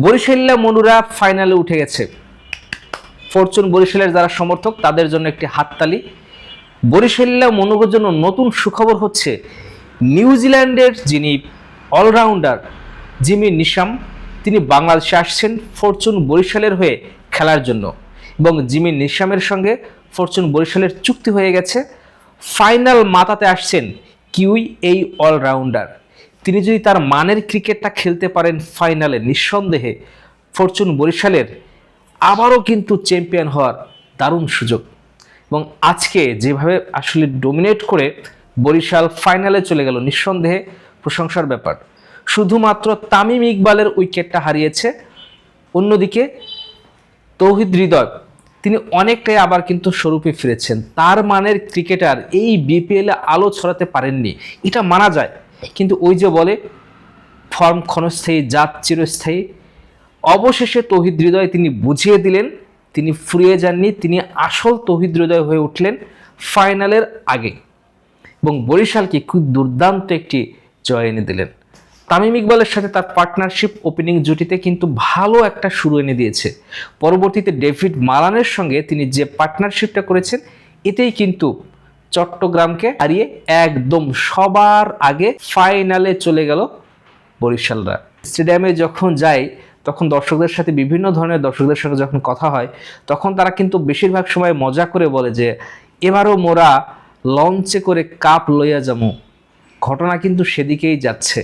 বরিশাল্লা মনুরা ফাইনালে উঠে গেছে। ফরচুন বরিশালের যারা সমর্থক, তাদের জন্য একটি হাততালি। বরিশাল্লা মনুগের জন্য নতুন সুখবর হচ্ছে নিউজিল্যান্ডের যিনি অলরাউন্ডার জিমি নিশাম। তিনি বাংলাদেশে আসছেন ফরচুন বরিশালের হয়ে খেলার জন্য। এবং জিমি নিশামের সঙ্গে ফরচুন বরিশালের চুক্তি হয়ে গেছে। ফাইনাল মাতাতে আসছেন কিউই এই অলরাউন্ডার তিনি যদি তার মানের ক্রিকেটটা খেলতে পারেন ফাইনালে, নিঃসন্দেহে ফরচুন বরিশালের আবারও কিন্তু চ্যাম্পিয়ন হওয়ার দারুণ সুযোগ। এবং আজকে যেভাবে আসলে ডোমিনেট করে বরিশাল ফাইনালে চলে গেল, নিঃসন্দেহে প্রশংসার ব্যাপার। শুধুমাত্র তামিম ইকবালের উইকেটটা হারিয়েছে, অন্যদিকে তৌহিদ হৃদয়, তিনি অনেকটাই আবার কিন্তু স্বরূপে ফিরেছেন। তার মানের ক্রিকেটার এই বিপিএলে আলো ছড়াতে পারেননি। এটা মানা যায়। কিন্তু ওই যে বলে, ফর্ম ক্ষণস্থায়ী, জাত চিরস্থায়ী। অবশেষে তৌহিদ হৃদয় তিনি বুঝিয়ে দিলেন, তিনি ফুরিয়ে যাননি, তিনি আসল তৌহিদ হৃদয় হয়ে উঠলেন ফাইনালের আগে। এবং বরিশালকে খুব দুর্দান্ত একটি জয় এনে দিলেন। তামিম ইকবালের সাথে তার পার্টনারশিপ ওপেনিং জুটিতে কিন্তু ভালো একটা শুরু এনে দিয়েছে। পরবর্তীতে ডেভিড মালানের সঙ্গে তিনি যে পার্টনারশিপটা করেছেন, এতেই কিন্তু চট্টগ্রামকে হারিয়ে একদম সবার আগে ফাইনালে চলে গেল বরিশালরা। স্টেডিয়ামে যখন যাই, তখন দর্শকদের সাথে বিভিন্ন ধরনের দর্শকদের সঙ্গে যখন কথা হয়, তখন তারা কিন্তু বেশিরভাগ সময় মজা করে বলে যে, এবারও মোরা লঞ্চে করে কাপ লইয়া যাব ঘটনা কিন্তু সেদিকেই যাচ্ছে।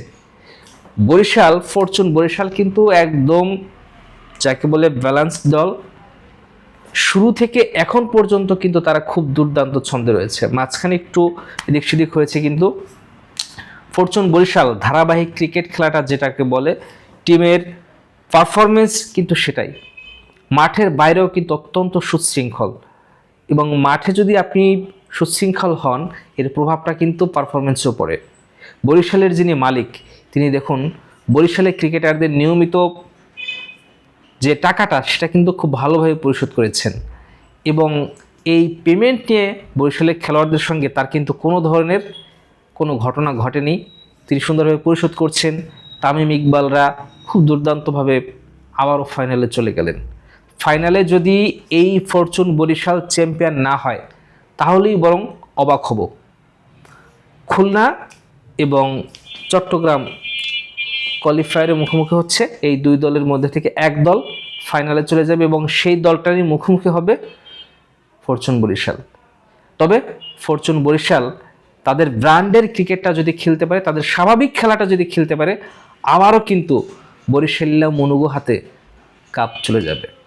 বরিশাল, ফরচুন বরিশাল কিন্তু একদম যাকে বলে ব্যালেন্স দল। শুরু থেকে এখন পর্যন্ত কিন্তু তারা খুব দুর্দান্ত ছন্দে রয়েছে। মাঝখানে একটু এদিক সেদিক হয়েছে কিন্তু ফরচুন বরিশাল ধারাবাহিক ক্রিকেট খেলাটা যেটাকে বলে, টিমের পারফরমেন্স কিন্তু সেটাই। মাঠের বাইরেও কিন্তু অত্যন্ত সুশৃঙ্খল এবং মাঠে যদি আপনি সুশৃঙ্খল হন, এর প্রভাবটা কিন্তু পারফরমেন্সেও পড়ে বরিশালের যিনি মালিক, তিনি দেখুন, বরিশালের ক্রিকেটারদের নিয়মিত যে টাকাটা, সেটা কিন্তু খুব ভালোভাবে পরিশোধ করেছেন। এবং এই পেমেন্ট নিয়ে বরিশালের খেলোয়াড়দের সঙ্গে তার কিন্তু কোনো ধরনের কোনো ঘটনা ঘটেনি। তিনি সুন্দরভাবে পরিশোধ করছেন। তামিম ইকবালরা খুব দুর্দান্তভাবে আবারও ফাইনালে চলে গেলেন। ফাইনালে যদি এই ফরচুন বরিশাল চ্যাম্পিয়ন না হয়, তাহলেই বরং অবাক হব। খুলনা এবং চট্টগ্রাম কোয়ালিফায়ারের মুখোমুখি হচ্ছে। এই দুই দলের মধ্যে থেকে এক দল ফাইনালে চলে যাবে এবং সেই দলটারই মুখোমুখি হবে ফরচুন বরিশাল। তবে ফরচুন বরিশাল তাদের ব্র্যান্ডের ক্রিকেটটা যদি খেলতে পারে, তাদের স্বাভাবিক খেলাটা যদি খেলতে পারে আবারও কিন্তু বরিশাল্লা মনুগো হাতে কাপ চলে যাবে।